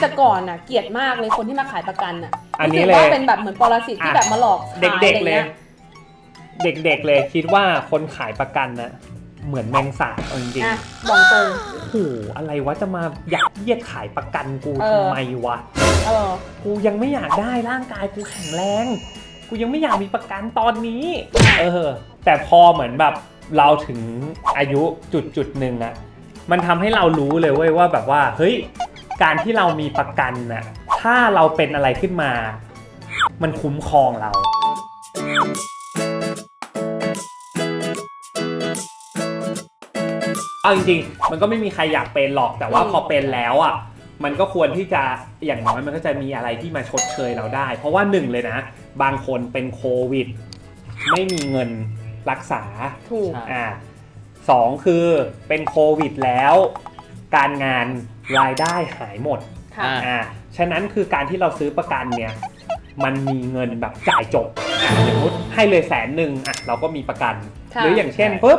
แต่ก่อนน่ะเกลียดมากเลยคนที่มาขายประกันน่ะอันนี้รู้สึกว่าเลยเป็นแบบเหมือนปรสิตที่อะ แบบมาหลอกขายเด็กอะไรๆเลย งี้เด็กๆเลยคิดว่าคนขายประกันนะเหมือนแมงสาบเอาจริงอะบอกตรง ๆโอ้โหอะไรวะจะมาอยากเยียดขายประกันกูเออ ทำไมวะ เออ กูยังไม่อยากได้ร่างกายกูแข็งแรง กูยังไม่อยากมีประกันตอนนี้ เออ แต่พอเหมือนแบบเราถึงอายุจุดจุดๆหนึ่งอะมันทำให้เรารู้เลยเว้ยว่าแบบว่า เฮ้ย การที่เรามีประกันน่ะถ้าเราเป็นอะไรขึ้นมา มันคุ้มครองเรา เอาจริงๆ มันก็ไม่มีใครอยากเป็นหรอกแต่ว่าอืมพอเป็นแล้วอะ มันก็ควรที่จะอย่างน้อยมันก็จะมีอะไรที่มาชดเชยเราได้ เพราะว่าหนึ่งเลยนะ บางคนเป็นโควิด ไม่มีเงินรักษาถูกใช่อ่าสองคือเป็นโควิดแล้ว การงาน รายได้หายหมดค่ะ อ่า อ่าฉะนั้นคือการที่เราซื้อประกันเนี่ยมันมีเงินแบบจ่ายจบอะสมมติให้เลยแสนหนึ่งอะเราก็มีประกัน ค่ะ หรืออย่างเช่นปุ๊บ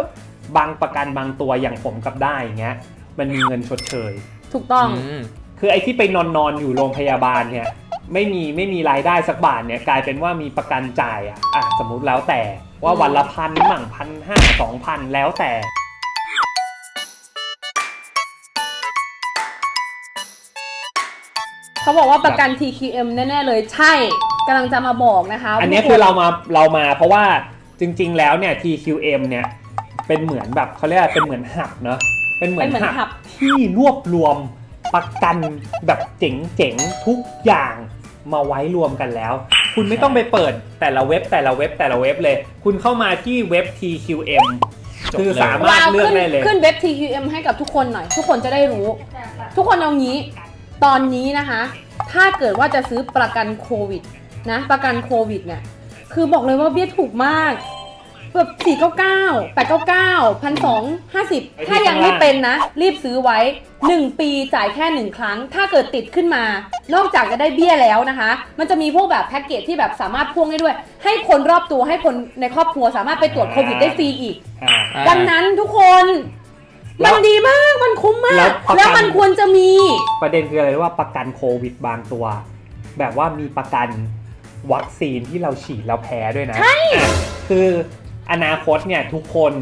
บางประกันบางตัวอย่างผมกับได้อย่างเงี้ยมันมีเงินชดเชย ถูกต้อง ม คือไอ้ที่ไปนอนนอนๆอยู่โรงพยาบาลเนี่ยไม่มีไม่มีรายได้สักบาทเนี่ยกลายเป็นว่ามีประกันจ่ายอะอะสมมุติแล้วแต่ว่าวันละพันหมั่งพันห้าสองพันแล้วแต่ เขาบอกว่าประกัน TQM แน่ๆเลยใช่กำลังจะมาบอกนะคะอันเนี้ยทุกคือเรามาเรามาเพราะว่าจริง ๆ แล้วเนี่ย TQM เนี่ยเป็นเหมือนแบบเขาเรียกว่าเป็นเหมือนหับเนาะเป็นเหมือนเป็นเหมือนหัหับบที่รวบรวมประกันแบบเจ๋งๆทุกอย่างมาไว้รวมกันแล้ว คุณไม่ต้องไปเปิดแต่ละเว็บแต่ละเว็บแต่ละเว็บเลย คุณเข้ามาที่เว็บ TQM จบเลยคือสามารถวาวเลือกขึ้นได้เลย ขึ้นเว็บ TQM ให้กับทุกคนหน่อย ทุกคนจะได้รู้ ทุกคนเอางี้ ตอนนี้นะคะ ถ้าเกิดว่าจะซื้อประกันโควิดนะ ประกันโควิดเนี่ยคือบอกเลยว่าเบี้ยถูกมากแบบสี่เก้าเก้าแปดเก้าเก้าพันสองห้าสิบไอ้ที่ถ้ายังไม่ข้างล่างเป็นนะ รีบซื้อไว้1ปีจ่ายแค่1ครั้ง ถ้าเกิดติดขึ้นมา นอกจากจะได้เบี้ยแล้วนะคะ มันจะมีพวกแบบแพ็กเกจที่แบบสามารถพ่วงได้ด้วย ให้คนรอบตัวให้คนในครอบครัวสามารถไปตรวจโควิดได้ฟรีอีกอ่าอ่าดังนั้นทุกคนแล้ มัวนดีมากมันคุ้มมาแล้กวประกัน แล้วมันควรจะมี ประเด็นคืออะไรรู้ว่าประกันโควิดบางตัว แบบว่ามีประกันวัคซีนที่เราฉีดแล้วแพ้ด้วยนะใช่คืออนาคตเนี่ยทุกคน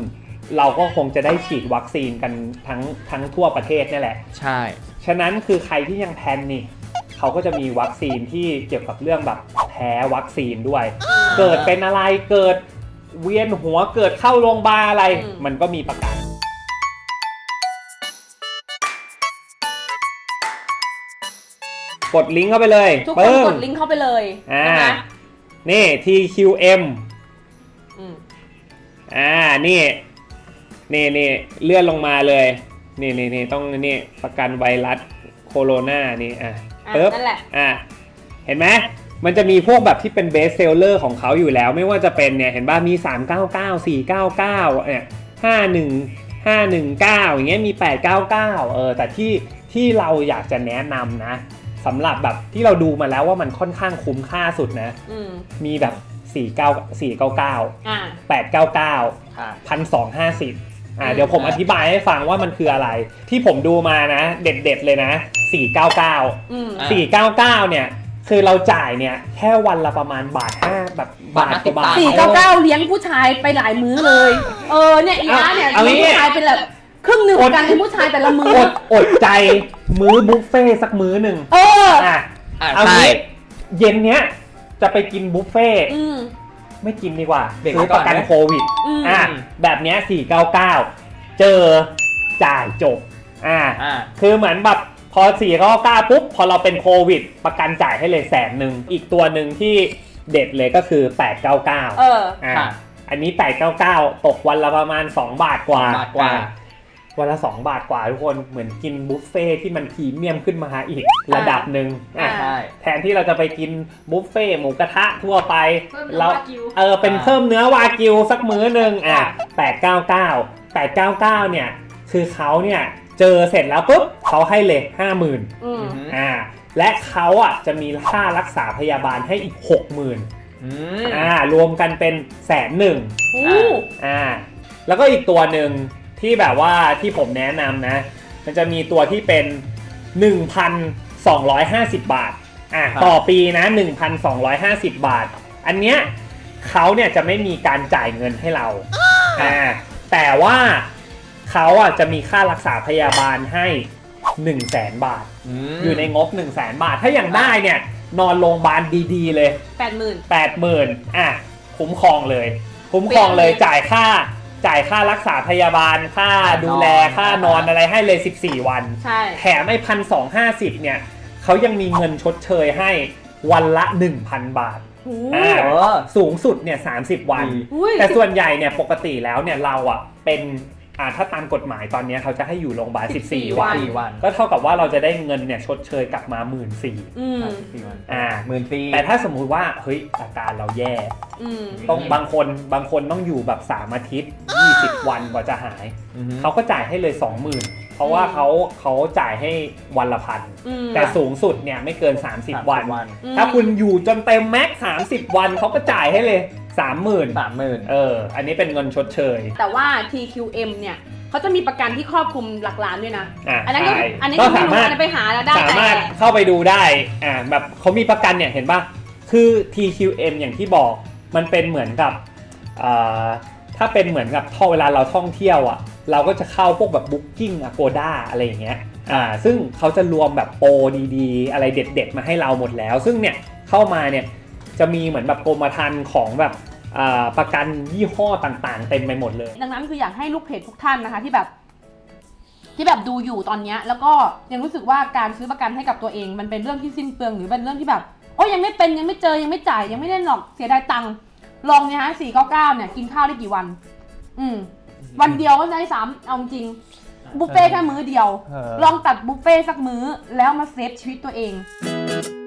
เราก็คงจะได้ฉีดวัคซีนกันทั้งทั้งทั่วประเทศนี่แหละ ใช่ ฉะนั้นคือใครที่ยังแพนนี่เขาก็จะมีวัคซีนที่เกี่ยวกับเรื่องแบบแพ้วัคซีนด้วย เกิดเป็นอะไรเกิดเวียนหัวเกิดเข้าโรงพยาบาลอะไร อืม มันก็มีประกัน กดลิงก์เข้าไปเลยทุกคนปึ้ง กดลิงก์เข้าไปเลยอ่า นะคะนี่ TQM อืมอ่า นี่ นี่นี่เลื่อนลงมาเลย นี่นี่นี่ต้องนี่ประกันไวรัสโคโรนานี่ อะอะปึ๊บ นั่นแหละ อะเห็นไหมมันจะมีพวกแบบที่เป็นเบสเซลเลอร์ของเขาอยู่แล้ว ไม่ว่าจะเป็นเนี่ย เห็นป่ะมี 399 499เนี่ย51 519 อย่างเงี้ยมี 899 เออ แต่ที่ที่เราอยากจะแนะนำนะ สำหรับแบบที่เราดูมาแล้วว่ามันค่อนข้างคุ้มค่าสุดนะ อืมมีแบบ 49 499 อ่า 899 ค่ะพันสองห้าสิบอ่าอืมเดี๋ยวผมอธิบายให้ฟังว่ามันคืออะไร ที่ผมดูมานะ เด็ดๆเลยนะ 499 อืม อะ 499 เนี่ย คือเราจ่ายเนี่ย แค่วันละประมาณบาทห้าแบบบาทกว่าบาท สี่เก้าเก้าเลี้ยงผู้ชายไปหลายมื้อเลย เออเนี่ยอีอาร์เนี่ยเอาเลี้ยงงี้ผู้ชายเป็นแบบ ครึ่งหนึ่งของการเลี้ยงผู้ชายแต่ละมื้ออดอดใจมื้อบุฟเฟ่ต์สักมื้อหนึ่งเอออะอะเอาใช่ งี้เย็นเนี้ยจะไปกินบุฟเฟ่ต์อืม ไม่กินดีกว่าเบรกซื้ไว้อก่ปอนระกันนะ โควิดอืม อะแบบเนี้ย499 เจอจ่ายจบอ่าอ่า คือเหมือนแบบพอสี่เขากล้าปุ๊บพอเราเป็นโควิด ประกันจ่ายให้เลยแสนหนึ่งอีกตัวหนึ่งที่เด็ดเลยก็คือ 899 เออ อ่าค่ะอันนี้ 899 ตกวันละประมาณ 2 บาทกว่า บาทกว่า อ่ วันละ2บาทกว่าทุกคนเหมือนกินบุฟเฟ่ที่มันพรีเมียมขึ้นมาอีกระดับหนึ่งอะอ่าใช่ แทนที่เราจะไปกินบุฟเฟ่หมูกระทะทั่วไปเพิ่มเนื้อเราวากิวเออเป็นอ่าเพิ่มเนื้อวากิวสักมื้อหนึ่งอะค่ะ899 899เนี่ยคือเขาเนี่ยเจอเสร็จแล้วปุ๊บเขาให้เลย50,000อืมอืมอ่าและเขาอะจะมีค่ารักษาพยาบาลให้อีก60,000อืม อ่ารวมกันเป็นแสนหนึ่งอู้อ่าแล้วก็อีกตัวหนึ่ง ที่แบบว่าที่ผมแนะนำนะ มันจะมีตัวที่เป็น250 บาทอะต่อปีนะ 1,250 บาท อันเนี้ยเขาเนี่ยจะไม่มีการจ่ายเงินให้เราอ่าแต่ว่าเขาอะจะมีค่ารักษาพยาบาลให้ 1 0 0 0 0แสนบาทมอยู่ในงบ 1 0 0 0 0แสนบาท ถ้าอย่างได้เนี่ยนอนโรงพยาบาลดีๆเลยแปดหมื่น80,000อะคุ้มครองเลย คุ้มครองเลยเปลี่ยนเลยจ่ายค่า จ่ายค่ารักษาพยาบาล ค่าดูแล ค่านอนอะไรให้เลย 14 วัน ใช่ แถมไอ้พันสองห้าสิบเนี่ยเขายังมีเงินชดเชยให้วันละ 1,000 บาทหูอ่าเออสูงสุดเนี่ย30 วันอืมอุ้ยแต่ส่วนใหญ่เนี่ยปกติแล้วเนี่ยเราอะเป็น อ่าถ้าตามกฎหมายตอนเนี้ยเขาจะให้อยู่โรงพยาบาล 14 วัน สี่วันก็เท่ากับว่าเราจะได้เงินเนี่ยชดเชยกลับมา 1 4ื่นอืมสี่วันอ่าหมื่นสี่แต่ถ้าสมมุติว่าเฮ้ยอาการเราแย่ อืมต้องบางคนบางคนต้องอยู่แบบ3อาทิตย์ 20 วันกว่าจะหาย อือฮึ เขาก็จ่ายให้เลย 20,000 เพราะว่าเขาเขาจ่ายให้วันละพัน อืม แต่สูงสุดเนี่ยไม่เกิน 30 วันวันอืม ถ้าคุณอยู่จนเต็มแม็ก30 วันเขาก็จ่ายให้เลย 30,000สามหมื่นเออ อันนี้เป็นเงินชดเชย แต่ว่า TQM เนี่ยเขาจะมีประกันที่ครอบคลุมหลักล้านด้วยนะอะอันนั้นก็ใช่อันนี้ก็ก็ไม่สารู้มารถ อันนั้นไปหาแล้วได้สามารถแต่เข้าไปดูได้ อ่า แบบเขามีประกันเนี่ย เห็นปะคือ TQM อย่างที่บอก มันเป็นเหมือนกับอ่าถ้าเป็นเหมือนกับท่อเวลาเราท่องเที่ยวอะ เราก็จะเข้าพวกแบบ Booking Agoda อะไรอย่างเงี้ย อ่า ซึ่งเขาจะรวมแบบโปรดีๆ อะไรเด็ดๆ มาให้เราหมดแล้ว ซึ่งเนี่ย เข้ามาเนี่ย จะมีเหมือนแบบกรมธรรม์ของแบบอ่า ประกันยี่ห้อต่างๆ เต็มไปหมดเลย ดังนั้นคืออยากให้ลูกเพจทุกท่านนะคะที่แบบ ที่แบบดูอยู่ตอนเนี้ยแล้วก็ยังรู้สึกว่าการซื้อประกันให้กับตัวเอง มันเป็นเรื่องที่สิ้นเปลืองหรือเป็นเรื่องที่แบบโอ้ยยังไม่เป็นยังไม่เจอยังไม่จ่ายยังไม่ได้หรอกเสียดายตังค์ลองเนี่ยฮะสี่เก้าเก้าเนี่ยกินข้าวได้กี่วัน อืม วันเดียวก็ได้ซ้ำเอาจริงบุฟเฟ่ต์แค่มื้อเดียวเออลองตัดบุฟเฟ่ต์สักมื้อแล้วมาเซฟชีวิตตัวเองอ